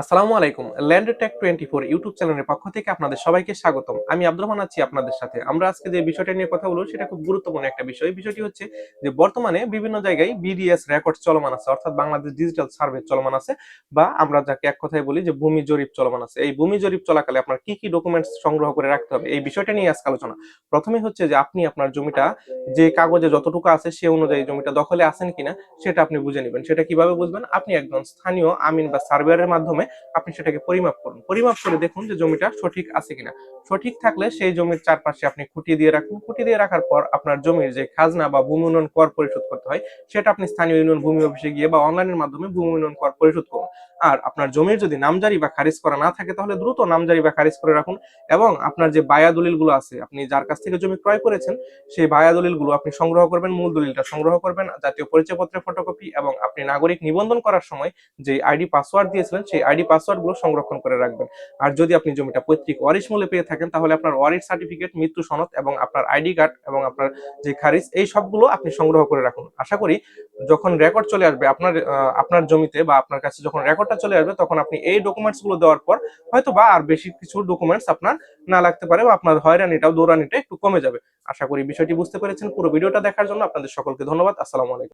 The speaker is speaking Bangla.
আসসালামু আলাইকুম Land Tech twenty four YouTube চ্যানেলের পক্ষ থেকে আপনাদের সবাইকে স্বাগতম। আমি আব্দুল রহমান আছি আপনাদের সাথে। আমরা আজকে যে বিষয়টা নিয়ে কথা বলব, সেটা খুব গুরুত্বপূর্ণ একটা বিষয়। বিষয়টি হচ্ছে যে বর্তমানে বিভিন্ন জায়গায় বিডিএস রেকর্ড চলমান আছে, অর্থাৎ বাংলাদেশ ডিজিটাল সার্ভে চলমান আছে, বা আমরা যাকে এক কথায় বলি যে ভূমি জরিপ চলমান আছে। এই ভূমি জরিপ চলাকালে আপনার কি কি ডকুমেন্টস সংগ্রহ করে রাখতে হবে, এই বিষয়টা নিয়ে আজকে আলোচনা। প্রথমে হচ্ছে যে আপনি আপনার জমিটা, যে কাগজে যতটুকু আছে সে অনুযায়ী জমিটা দখলে আছেন কিনা, সেটা আপনি বুঝে নেবেন। সেটা কীভাবে বুঝবেন? আপনি একজন স্থানীয় আমিন বা সার্ভেয়ারের মাধ্যমে আপনি সেটাকে পরিমাপ করুন। পরিমাপ করে দেখুন যে জমিটা সঠিক আছে কিনা। সঠিক থাকলে সেই জমির চারপাশে আপনি খুঁটি দিয়ে রাখুন। খুঁটি দিয়ে রাখার পর আপনার জমির যে খাজনা বা ভূমি উন্নয়ন কর পরিশোধ করতে হয়, সেটা আপনি স্থানীয় ইউনিয়ন ভূমি অফিসে গিয়ে বা অনলাইনের মাধ্যমে ভূমি উন্নয়ন কর পরিশোধ করুন। আর আপনার জমির যদি নামজারি বা খারিজ করা না থাকে, তাহলে দ্রুত নামজারি বা খারিজ করে রাখুন এবং আপনার যে বায়া দলিলগুলো আছে, আপনি যার কাছ থেকে জমি ক্রয় করেছেন, সেই বায়া দলিলগুলো আপনি সংগ্রহ করবেন, মূল দলিলটা সংগ্রহ করবেন, জাতীয় পরিচয়পত্রের ফটোকপি এবং আপনি নাগরিক নিবন্ধন করার সময় যে আইডি পাসওয়ার্ড দিয়েছিলেন, সেই আইডি পাসওয়ার্ডগুলো সংরক্ষণ করে রাখবেন। আর যদি আপনি জমিটা পৈতৃক ওয়ারিশ মূল্যে পেয়ে থাকেন, তাহলে আপনার ওয়ারিশ সার্টিফিকেট, মৃত্যু সনদ এবং আপনার আইডি কার্ড এবং আপনার যে খারিজ, এই সবগুলো আপনি সংগ্রহ করে রাখুন। আশা করি যখন রেকর্ড চলে আসবে, আপনার আপনার জমিতে বা আপনার কাছে যখন রেকর্ডটা চলে আসবে, তখন আপনি এই ডকুমেন্টসগুলো দেওয়ার পর হয়তো বা আর বেশি কিছু ডকুমেন্টস আপনার না লাগতে পারে বা আপনার হয়রানিটাও, দৌড়ানিটা একটু কমে যাবে। আশা করি বিষয়টি বুঝতে পেরেছেন। পুরো ভিডিওটা দেখার জন্য আপনাদের সকলকে ধন্যবাদ। আসসালামু আলাইকুম।